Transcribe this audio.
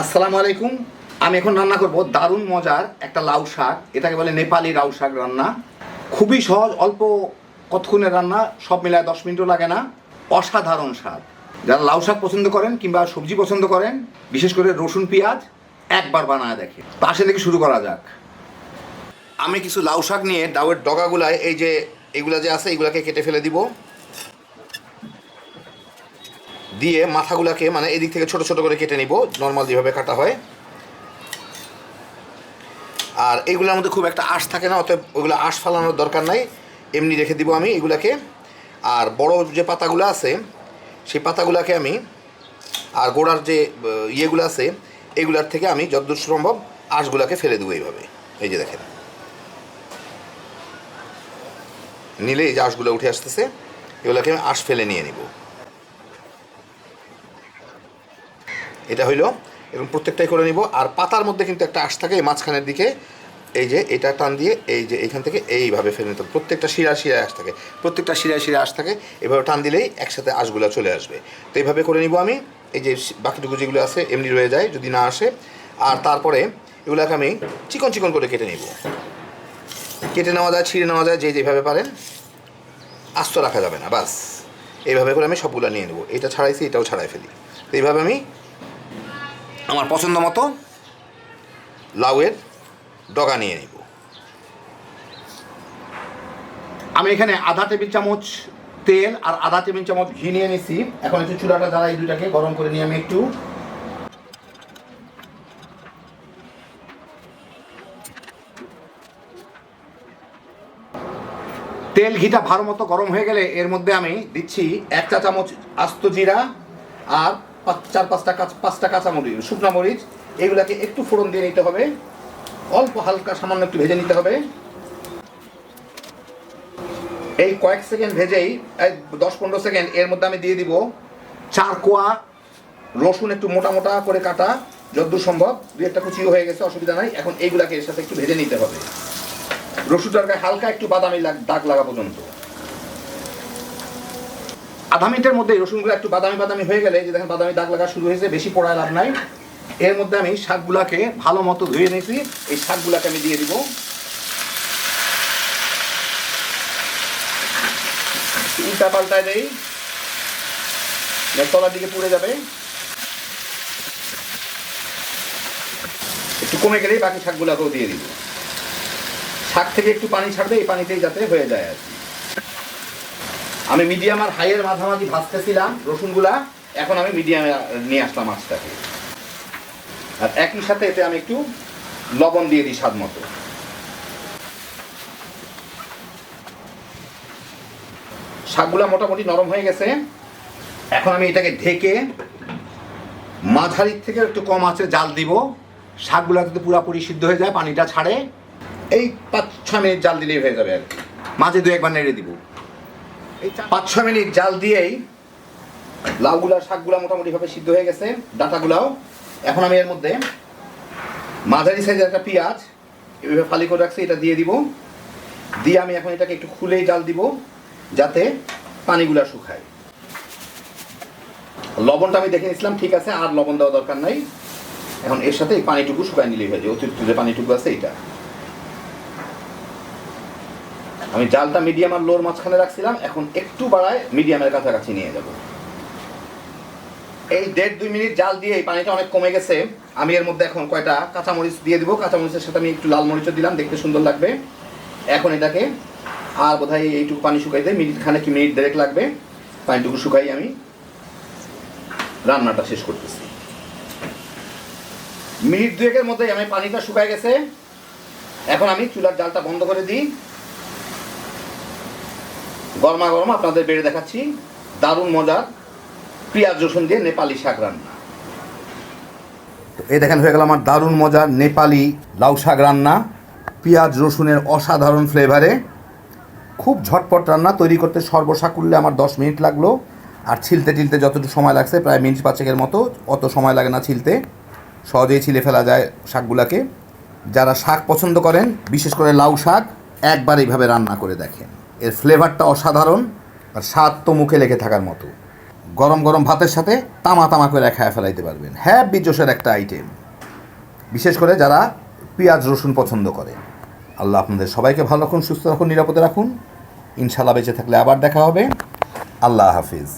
আসসালামু আলাইকুম। আমি এখন রান্না করব দারুণ মজার একটা লাউ শাক। এটাকে বলে নেপালি লাউ শাক রান্না। খুবই সহজ, অল্প কতক্ষণের রান্না, সব মিলায় দশ মিনিটও লাগে না। অসাধারণ স্বাদ। যারা লাউ শাক পছন্দ করেন কিংবা সবজি পছন্দ করেন, বিশেষ করে রসুন, পেঁয়াজ, একবার বানায় দেখে। পাশে থেকে শুরু করা যাক। আমি কিছু লাউ শাক নিয়ে, ডাউয়ের ডগাগুলায় এই যে এগুলা যে আছে, এগুলাকে কেটে ফেলে দিব। দিয়ে মাথাগুলোকে মানে এদিক থেকে ছোট ছোট করে কেটে নিব নর্মাল যেভাবে কাটা হয়। আর এগুলোর মধ্যে খুব একটা আঁশ থাকে না, অতএব ওইগুলো আঁশ ফালানোর দরকার নাই। এমনি রেখে দিব আমি এগুলাকে। আর বড় যে পাতাগুলো আছে, সেই পাতাগুলোকে আমি আর গোড়ার যে ইয়েগুলো আছে, এগুলার থেকে আমি যতদূর সম্ভব আঁশগুলোকে ফেলে দেবো এইভাবে। এই যে দেখেন। নিলে এই যে আঁশগুলো উঠে আসতেছে, এগুলোকে আমি আঁশ ফেলে নিয়ে নিব। এটা হইল এরকম প্রত্যেকটাই করে নিব। আর পাতার মধ্যে কিন্তু একটা আশ থাকে এই মাঝখানের দিকে। এই যে এটা টান দিয়ে এই যে এখান থেকে এইভাবে ফেলে নিতে হবে। প্রত্যেকটা শিরা শিরায় আশ থাকে। প্রত্যেকটা শিরায় শিরায় আশ থাকে। এভাবে টান দিলেই একসাথে আঁশগুলো চলে আসবে। তো এইভাবে করে নিব আমি। এই যে বাকিটুকু যেগুলো আছে, এমনি রয়ে যায়, যদি না আসে। আর তারপরে এগুলোকে আমি চিকন চিকন করে কেটে নিব। কেটে নেওয়া যায়, ছিঁড়ে নেওয়া যায়, যে যেভাবে পারেন। আস্ত রাখা যাবে না, বাস। এইভাবে করে আমি সবগুলো নিয়ে নেব। এটা ছাড়াইছি, এটাও ছাড়াই ফেলি। তো এইভাবে আমি আমার পছন্দ মতো লাউয়ের ডগা নিয়ে নিব। আমি এখানে আধা টেবিল চামচ তেল আর আধা টেবিল চামচ ঘি নিয়ে নিছি। এখন একটু চুলাটা দ্বারা এই দুটাকে গরম করে নিয়ে আমি একটু। তেল ঘিটা ভালো মতো গরম হয়ে গেলে এর মধ্যে আমি দিচ্ছি এক চা চামচ আস্ত জিরা আর চার, পাঁচটা কাঁচ, পাঁচটা কাঁচা মরিচ, শুকনো মরিচ, এগুলাকে একটু ফোড়ন দিয়ে নিতে হবে। অল্প হালকা সামান্য একটু ভেজে নিতে হবে। এই কয়েক সেকেন্ড ভেজেই দশ, পনেরো সেকেন্ড এর মধ্যে আমি দিয়ে দিব চার কোয়া রসুন একটু মোটা মোটা করে কাটা, যদ্দূর সম্ভব। দুই একটা কুচিও হয়ে গেছে, অসুবিধা নাই। এখন এইগুলাকে এর সাথে একটু ভেজে নিতে হবে। রসুনটার গায়ে হালকা একটু বাদামি দাগ লাগা পর্যন্ত। আধা মিনিটের মধ্যে রসুনগুলো একটু বাদামি বাদামি হয়ে গেলে যে দেখেন বাদামি দাগ লাগা শুরু হয়েছে, বেশি পোড়ায় লাভ নাই। এর মধ্যে আমি শাকগুলাকে ভালো মতো ধুয়ে নিয়েছি, এই শাকগুলাকে আমি দিয়ে দিব। উল্টা পাল্টায় দেই। তলার দিকে পুড়ে যাবে। একটু কমে গেলেই বাকি শাকগুলাকেও দিয়ে দিব। শাক থেকে একটু পানি ছাড়বে, এই পানিতেই যাতে হয়ে যায় আর কি। আমি মিডিয়াম আর হাইয়ের মাঝামাঝি ভাজতেছিলাম রসুনগুলা, এখন আমি মিডিয়ামে নিয়ে আসলাম মাছটাকে আর একই সাথে এতে আমি একটু লবণ দিয়ে দিই স্বাদ মতো। শাকগুলা মোটামুটি নরম হয়ে গেছে। এখন আমি এটাকে ঢেকে মাঝারির থেকে একটু কম আছে জাল দিব। শাকগুলা যদি পুরাপুরি সিদ্ধ হয়ে যায়, পানিটা ছাড়ে। এই পাঁচ ছ মিনিট জাল দিলেই হয়ে যাবে আর কি। মাঝে দু একবার নেড়ে দিব। পাঁচ ছ মিনিট জাল দিয়েই লাউগুলা, শাকগুলা মোটামুটিভাবে সিদ্ধ হয়ে গেছে, ডাটাগুলাও। এখন আমি এর মধ্যে মাঝারি সাইজের একটা পেঁয়াজ এভাবে ফালি করে রাখছি, এটা দিয়ে দিব। দিয়ে আমি এখন এটাকে একটু খুলেই জাল দিব, যাতে পানিগুলা শুকায়। লবণটা আমি দেখে নিয়েছিলাম, ঠিক আছে, আর লবণ দেওয়া দরকার নাই। এখন এর সাথে পানিটুকু শুকায় নিলেই হয়ে যায়, অতিরিক্ত যে পানিটুকু আছে এটা আমি জালটা মিডিয়াম আর লোর মাঝখানে রাখছিলাম, এখন একটু বাড়ায় মিডিয়ামের কাছাকাছি নিয়ে যাব। এই দেড় দুই মিনিট জাল দিয়ে এই পানিটা অনেক কমে গেছে। আমি এর মধ্যে এখন কয়টা কাঁচামরিচ দিয়ে দিব। কাঁচামরিচের সাথে আমি একটু লাল মরিচও দিলাম, দেখতে সুন্দর লাগবে। এখন এটাকে আর বোধহয় এইটুকু পানি শুকাইতে মিনিট খানে কি মিনিট দেড়েক লাগবে। পানিটুকু শুকাই আমি রান্নাটা শেষ করতেছি। মিনিট দুয়েকের মধ্যেই আমি পানিটা শুকায় গেছে। এখন আমি চুলার জালটা বন্ধ করে দিই। গরমা গরম আপনাদের বেড়ে দেখাচ্ছি দারুণ মজার পেঁয়াজ রসুন দিয়ে নেপালি শাক রান্না। এই দেখেন, হয়ে গেল আমার দারুণ মজার নেপালি লাউ শাক রান্না। পেঁয়াজ রসুনের অসাধারণ ফ্লেভারে। খুব ঝটপট রান্না, তৈরি করতে সর্বসাকুল্যে আমার দশ মিনিট লাগল। আর ছিলতে টিলতে যতটুকু সময় লাগছে, প্রায় মিনিট পাঁচেকের মতো, অত সময় লাগে না ছিলতে। সহজেই ছিলে ফেলা যায় শাকগুলাকে। যারা শাক পছন্দ করেন, বিশেষ করে লাউ শাক, একবার এইভাবে রান্না করে দেখেন। এর ফ্লেভারটা অসাধারণ আর স্বাদ তো মুখে লেগে থাকার মতো। গরম গরম ভাতের সাথে তামা তামা করে খায় ফেলাইতে পারবেন। হ্যাঁ বিজোসের একটা আইটেম বিশেষ করে যারা পেঁয়াজ, রসুন পছন্দ করে। আল্লাহ আপনাদের সবাইকে ভালো রাখুন, সুস্থ রাখুন, নিরাপদে রাখুন। ইনশাল্লাহ বেঁচে থাকলে আবার দেখা হবে। আল্লাহ হাফিজ।